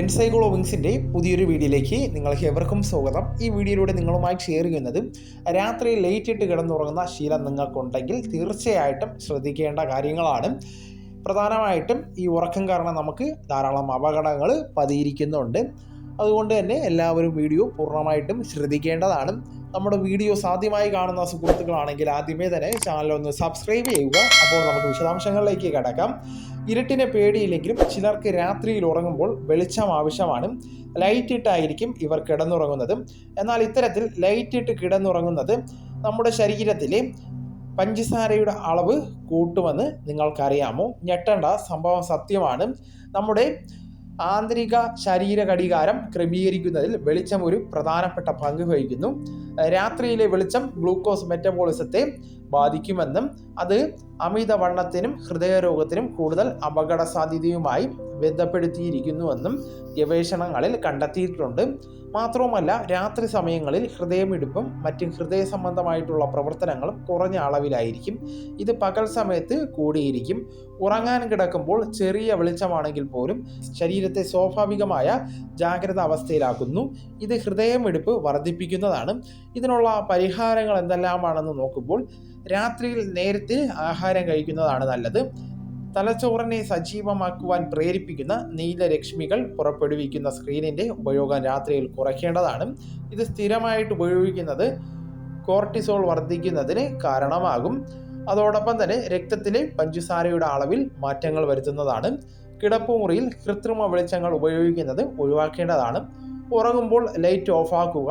എൻസൈക്ലോവിങ്സിന്റെ പുതിയൊരു വീഡിയോയിലേക്ക് നിങ്ങൾക്ക് എവർക്കും സ്വാഗതം. ഈ വീഡിയോയിലൂടെ നിങ്ങളുമായി ഷെയർ ചെയ്യുന്നത് രാത്രി ലേറ്റ് ഇട്ട് കിടന്നുറങ്ങുന്ന ശീലം നിങ്ങൾക്കുണ്ടെങ്കിൽ തീർച്ചയായിട്ടും ശ്രദ്ധിക്കേണ്ട കാര്യങ്ങളാണ്. പ്രധാനമായിട്ടും ഈ ഉറക്കം കാരണം നമുക്ക് ധാരാളം അപകടങ്ങൾ പതിയിരിക്കുന്നുണ്ട്. അതുകൊണ്ട് തന്നെ എല്ലാവരും വീഡിയോ പൂർണമായിട്ടും ശ്രദ്ധിക്കേണ്ടതാണ്. നമ്മുടെ വീഡിയോസ് ആദ്യമായി കാണുന്ന സുഹൃത്തുക്കളാണെങ്കിൽ ആദ്യമേ തന്നെ ചാനൽ ഒന്ന് സബ്സ്ക്രൈബ് ചെയ്യുക. അപ്പോൾ നമുക്ക് വിശദാംശങ്ങളിലേക്ക് കടക്കാം. ഇരുട്ടിനെ പേടിയില്ലെങ്കിലും ചിലർക്ക് രാത്രിയിൽ ഉറങ്ങുമ്പോൾ വെളിച്ചം ആവശ്യമാണ്. ലൈറ്റ് ഇട്ടായിരിക്കും ഇവർ കിടന്നുറങ്ങുന്നത്. എന്നാൽ ഇത്തരത്തിൽ ലൈറ്റ് ഇട്ട് കിടന്നുറങ്ങുന്നത് നമ്മുടെ ശരീരത്തിലെ പഞ്ചസാരയുടെ അളവ് കൂട്ടുമെന്ന് നിങ്ങൾക്കറിയാമോ? ഞെട്ടേണ്ട സംഭവം സത്യമാണ്. നമ്മുടെ ആന്തരിക ശരീര ഘടികാരം ക്രമീകരിക്കുന്നതിൽ വെളിച്ചം ഒരു പ്രധാനപ്പെട്ട പങ്ക് വഹിക്കുന്നു. രാത്രിയിലെ വെളിച്ചം ഗ്ലൂക്കോസ് മെറ്റബോളിസത്തെ ബാധിക്കുമെന്നും അത് അമിതവണ്ണത്തിനും ഹൃദയരോഗത്തിനും കൂടുതൽ അപകട സാധ്യതയുമായി ബന്ധപ്പെടുത്തിയിരിക്കുന്നുവെന്നും ഗവേഷണങ്ങളിൽ കണ്ടെത്തിയിട്ടുണ്ട്. മാത്രവുമല്ല രാത്രി സമയങ്ങളിൽ ഹൃദയമിടിപ്പും മറ്റും ഹൃദയ സംബന്ധമായിട്ടുള്ള പ്രവർത്തനങ്ങളും കുറഞ്ഞ അളവിലായിരിക്കും. ഇത് പകൽ സമയത്ത് കൂടിയിരിക്കും. ഉറങ്ങാൻ കിടക്കുമ്പോൾ ചെറിയ വെളിച്ചമാണെങ്കിൽ പോലും ശരീരത്തെ സ്വാഭാവികമായ ജാഗ്രത അവസ്ഥയിലാക്കുന്നു. ഇത് ഹൃദയമിടിപ്പ് വർദ്ധിപ്പിക്കുന്നതാണ്. ഇതിനുള്ള പരിഹാരങ്ങൾ എന്തെല്ലാമാണെന്ന് നോക്കുമ്പോൾ രാത്രിയിൽ നേരത്തെ ആഹാരം കഴിക്കുന്നതാണ് നല്ലത്. തലച്ചോറിനെ സജീവമാക്കുവാൻ പ്രേരിപ്പിക്കുന്ന നീലരശ്മികൾ പുറപ്പെടുവിക്കുന്ന സ്ക്രീനിന്റെ ഉപയോഗം രാത്രിയിൽ കുറയ്ക്കേണ്ടതാണ്. ഇത് സ്ഥിരമായിട്ട് ഉപയോഗിക്കുന്നത് കോർട്ടിസോൾ വർദ്ധിക്കുന്നതിന് കാരണമാകും. അതോടൊപ്പം തന്നെ രക്തത്തിലെ പഞ്ചസാരയുടെ അളവിൽ മാറ്റങ്ങൾ വരുത്തുന്നതാണ്. കിടപ്പുമുറിയിൽ കൃത്രിമ വെളിച്ചങ്ങൾ ഉപയോഗിക്കുന്നത് ഒഴിവാക്കേണ്ടതാണ്. ഉറങ്ങുമ്പോൾ ലൈറ്റ് ഓഫാക്കുക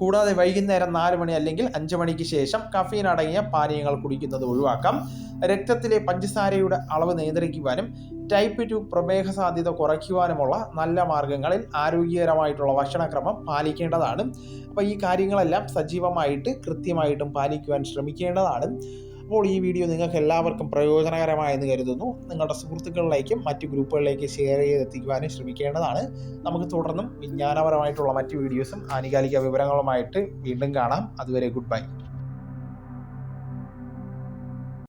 കൂടാതെ വൈകുന്നേരം നാല് മണി അല്ലെങ്കിൽ അഞ്ച് മണിക്ക് ശേഷം കഫീൻ അടങ്ങിയ പാനീയങ്ങൾ കുടിക്കുന്നത് ഒഴിവാക്കാം. രക്തത്തിലെ പഞ്ചസാരയുടെ അളവ് നിയന്ത്രിക്കുവാനും ടൈപ്പ് ടു പ്രമേഹ സാധ്യത കുറയ്ക്കുവാനുമുള്ള നല്ല മാർഗങ്ങളിൽ ആരോഗ്യകരമായിട്ടുള്ള ഭക്ഷണക്രമം പാലിക്കേണ്ടതാണ്. അപ്പോൾ ഈ കാര്യങ്ങളെല്ലാം സജീവമായിട്ട് കൃത്യമായിട്ടും പാലിക്കുവാൻ ശ്രമിക്കേണ്ടതാണ്. അപ്പോൾ ഈ വീഡിയോ നിങ്ങൾക്ക് എല്ലാവർക്കും പ്രയോജനകരമായെന്ന് കരുതുന്നു. നിങ്ങളുടെ സുഹൃത്തുക്കളിലേക്കും മറ്റ് ഗ്രൂപ്പുകളിലേക്ക് ഷെയർ ചെയ്തെത്തിക്കുവാനും ശ്രമിക്കേണ്ടതാണ്. നമുക്ക് തുടർന്നും വിജ്ഞാനപരമായിട്ടുള്ള മറ്റ് വീഡിയോസും ആനുകാലിക വിവരങ്ങളുമായിട്ട് വീണ്ടും കാണാം. അതുവരെ ഗുഡ് ബൈ